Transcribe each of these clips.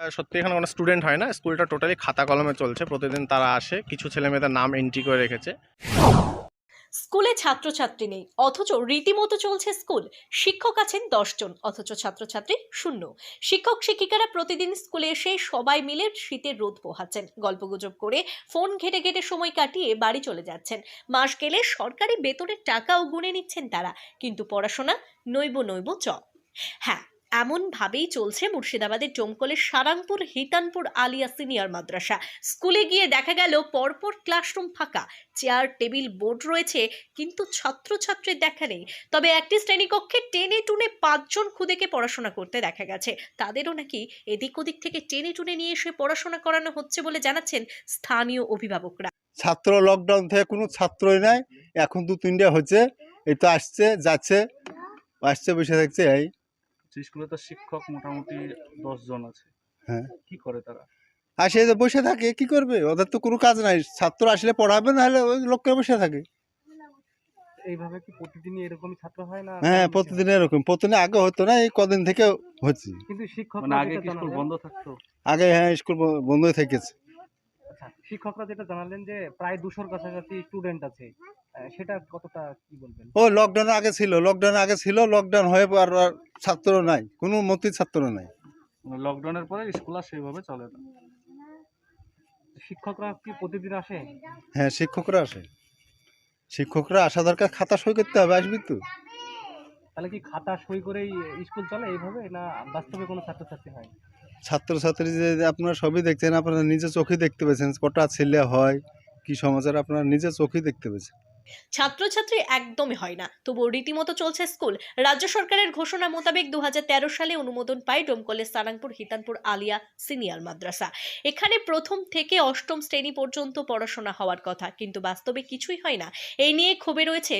সত্যি এখানে কোনো স্টুডেন্ট হয় না। স্কুলটা টোটালি খাতা কলমে চলছে। প্রতিদিন তারা আসে। কিছু ছেলে মেয়েদের নাম এন্ট্রি করে রেখেছে। স্কুলে ছাত্রছাত্রী নেই। অথচ রীতিমতো চলছে স্কুল। শিক্ষক আছেন দশজন, অথচ ছাত্রছাত্রী শূন্য। শিক্ষক, শিক্ষিকারা প্রতিদিন স্কুলে এসে সবাই মিলে শীতের রোদ পোহাচ্ছেন। গল্পগুজব করে ফোন ঘেটে ঘেটে সময় কাটিয়ে বাড়ি চলে যাচ্ছেন। মাস গেলে সরকারি বেতনের টাকাও গুনে নিচ্ছেন তারা। কিন্তু পড়াশোনা নৈব নৈব চ। হ্যাঁ এমনভাবেই চলছে মুর্শিদাবাদের ডোমকলের সারাংপুর, হিতানপুর, আলিয়া সিনিয়র মাদ্রাসা। স্কুলে গিয়ে দেখা গেল, পরপর ক্লাসরুম ফাঁকা। চেয়ার, টেবিল, বোর্ড রয়েছে, কিন্তু ছাত্রছাত্রীর দেখা নেই। তবে একটি শ্রেণীকক্ষে টেনে টুনে পাঁচজন খুদেকে পড়াশোনা করতে দেখা গেছে। তাদেরও নাকি এদিক ওদিক থেকে টেনে টুনে নিয়ে এসে পড়াশোনা করানো হচ্ছে বলে জানাচ্ছেন স্থানীয় অভিভাবকরা। ছাত্র লকডাউন থেকে কোনো ছাত্রই নাই। এখন দু তিনটে হচ্ছে এই তো আসছে, যাচ্ছে, আসছে, বসে থাকছে, এই। স্কুলে তো শিক্ষক মোটামুটি দশ জন আছে। হ্যাঁ। কি করে তারা? আসে যে বসে থাকে কি করবে? ওদের তো কোনো কাজ নাই। ছাত্র আসলে পড়াবে না হলে ওই লোককে বসে থাকে। এইভাবে কি প্রতিদিনই এরকমই ছাত্র হয় না হ্যাঁ প্রতিদিন এরকম। প্রতিদিন আগে হতো না এই কদিন থেকে হচ্ছে। কিন্তু শিক্ষক মানে আগে কি স্কুল বন্ধ থাকতো? আগে হ্যাঁ স্কুল বন্ধ থেকেছে। আচ্ছা শিক্ষকরা যেটা জানালেন যে প্রায় দুশোর কাছাকাছি স্টুডেন্ট আছে সেটা কতটা কি বলবেন? ও লকডাউন আগে ছিল লকডাউন আগে ছিল লকডাউন হয়ে পর আর ছাত্র নাই কোনো মতি ছাত্র নাই। লকডাউনের পরে স্কুল আর সেইভাবে চলে না। শিক্ষকরা কি প্রতিদিন আসে? হ্যাঁ শিক্ষকরা আসে। শিক্ষকরা আসা দরকার খাতা সই করতে হবে আসবি তো। তাহলে কি খাতা সই করেই স্কুল চলে এইভাবে না বাস্তবে কোনো ছাত্রছাত্রী হয়? ছাত্রছাত্রী যে আপনারা সবই দেখছেন আপনারা নিজে চোখে দেখতে পেয়েছেন কটা ছেলে হয় কি সমাচার আপনারা নিজে চোখেই দেখতে পেয়েছেন। ছাত্রছাত্রী একদমই হয় না। তবু রীতিমতো চলছে স্কুল। রাজ্য সরকারের ঘোষণা মোতাবেক দু সালে অনুমোদন পায় ডোমকলের সারাংপুর, হিতানপুর, আলিয়া সিনিয়র মাদ্রাসা। এখানে প্রথম থেকে অষ্টম শ্রেণি পর্যন্ত পড়াশোনা হওয়ার কথা, কিন্তু বাস্তবে কিছুই হয় না। এই নিয়ে ক্ষোভে রয়েছে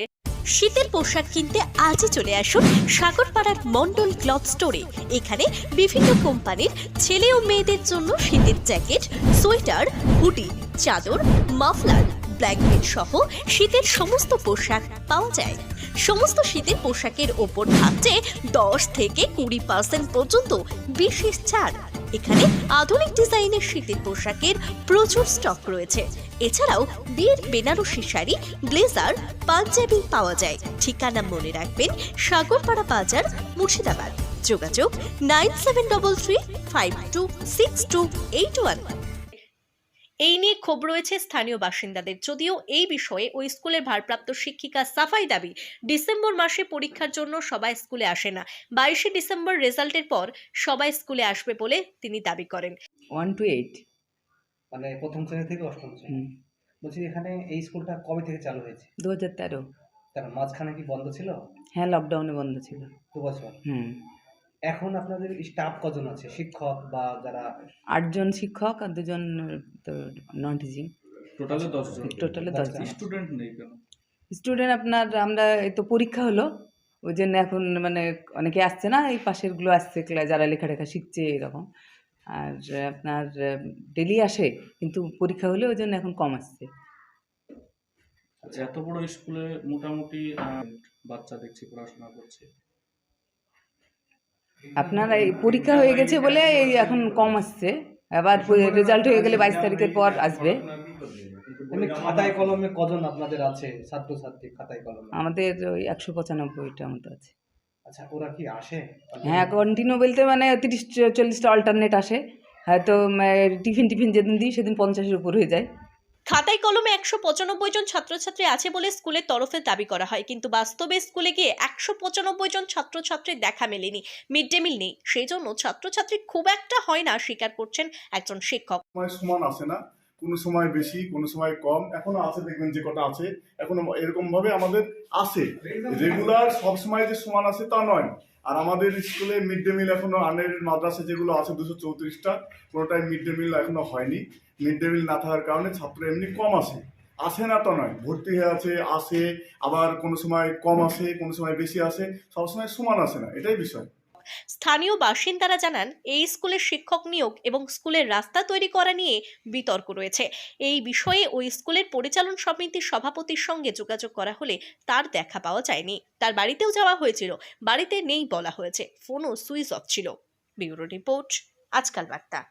শীতের পোশাক কিনতে আজই চলে আসুন সাগরপাড়ার মন্ডল ক্লথ স্টোরে। এখানে বিভিন্ন কোম্পানির ছেলে ও মেয়েদের জন্য শীতের জ্যাকেট, সোয়েটার, হুডি, চাদর, মাফলার ব্ল্যাঙ্কেট সহ শীতের সমস্ত পোশাক পাওয়া যায়। সমস্ত শীতের পোশাকের ওপর থাকছে দশ থেকে কুড়ি পার্সেন্ট পর্যন্ত বিশেষ ছাড়। এখানে আধুনিক ডিজাইনের শীতের পোশাকের প্রচুর স্টক রয়েছে। এছাড়াও বিয়ের বেনারসি শাড়ি, ব্লেজার, পাঞ্জাবি পাওয়া যায়। ঠিকানা মনে রাখবেন সাগরপাড়া বাজার, মুর্শিদাবাদ। যোগাযোগ nine seven double three five two six two eight one. এই নিয়ে ক্ষোভ রয়েছে স্থানীয় বাসিন্দাদের। যদিও এই বিষয়ে ওই স্কুলের ভারপ্রাপ্ত শিক্ষিকা সাফাই দাবি ডিসেম্বর মাসে পরীক্ষার জন্য সবাই স্কুলে আসে না। বাইশে ডিসেম্বর রেজাল্টের পর সবাই স্কুলে আসবে বলে তিনি দাবি করেন। ওয়ান টু এইট মানে প্রথম শ্রেণি থেকে অষ্টম শ্রেণি। বলছি এখানে এই স্কুলটা কবে থেকে চালু হয়েছে? দু হাজার তেরো। তার মাঝখানে কি বন্ধ ছিল? হ্যাঁ লকডাউনে বন্ধ ছিল। দু বছর। হুম। এখন আপনাদের স্টাফ কজন আছে? শিক্ষক বা যারা আটজন শিক্ষক আর দুজন তো নন টিচিং টোটালে দশজন। টোটালে দশজন। স্টুডেন্ট নেই কেন? স্টুডেন্ট আপনার আমরা এই তো পরীক্ষা হলো। ওই জন্য এখন মানে অনেকে আসছে না এই পাশেরগুলো আসছে ক্লা- যারা লেখাটেখা শিখছে এরকম। আর আপনার ডেলি আসে কিন্তু পরীক্ষা হলে ওই জন্য এখন কম আসছে। আচ্ছা এত বড় স্কুলে মোটামুটি বাচ্চা দেখছি পড়াশোনা করছে। আপনার এই পরীক্ষা হয়ে গেছে বলে এই এখন কম আসছে। আবার রেজাল্ট হয়ে গেলে বাইশ তারিখের পর আসবে। খাতায় কলমে কজন আপনাদের আছে? ছাত্রছাত্রী খাতায় কলমে? আমাদের ওই একশো পঁচানব্বইটা মতো আছে। আচ্ছা ওরা কি আসে? হ্যাঁ কন্টিনিউ বলতে মানে তিরিশ চল্লিশটা অল্টারনেট আসে। হয়তো টিফিন টিফিন যেদিন দিই সেদিন পঞ্চাশের উপর হয়ে যায়। খাতায় কলমে একশো পঁচানব্বই জন ছাত্রছাত্রী আছে বলে স্কুলের তরফে দাবি করা হয়। কিন্তু বাস্তবে স্কুলে গিয়ে একশো পঁচানব্বই জন ছাত্রছাত্রীর দেখা মেলেনি। মিড ডে মিল নেই। সেই জন্য ছাত্রছাত্রী খুব একটা হয় না স্বীকার করছেন একজন শিক্ষক। সমান আসে না। কোনো সময় বেশি, কোনো সময় কম। এখনও আছে, দেখবেন যে কটা আছে। এখনও এরকম ভাবে আমাদের আসে রেগুলার সব সময় যে সমান আসে তা নয়। আর আমাদের স্কুলে মিড ডে মিল এখনও আনের মাদ্রাসা যেগুলো আছে, দুশো চৌত্রিশটা, কোনোটাই মিড ডে মিল এখনও হয়নি। মিড ডে মিল না থাকার কারণে ছাত্র এমনি কম আসে আসে না তো নয়। ভর্তি হয়ে আছে আসে আবার কোনো সময় কম আসে কোনো সময় বেশি আসে সবসময় সমান আসে না। এটাই বিষয়। স্থানীয় বাসিন্দারা জানান, এই স্কুলের শিক্ষক নিয়োগ এবং স্কুলের রাস্তা তৈরি করা নিয়ে বিতর্ক রয়েছে। এই বিষয়ে ওই স্কুলের পরিচালন সমিতির সভাপতির সঙ্গে যোগাযোগ করা হলে তার দেখা পাওয়া যায়নি। তার বাড়িতেও যাওয়া হয়েছিল। বাড়িতে নেই বলা হয়েছে। ফোনও সুইচ অফ ছিল। Bureau report, Aajkaal Barta.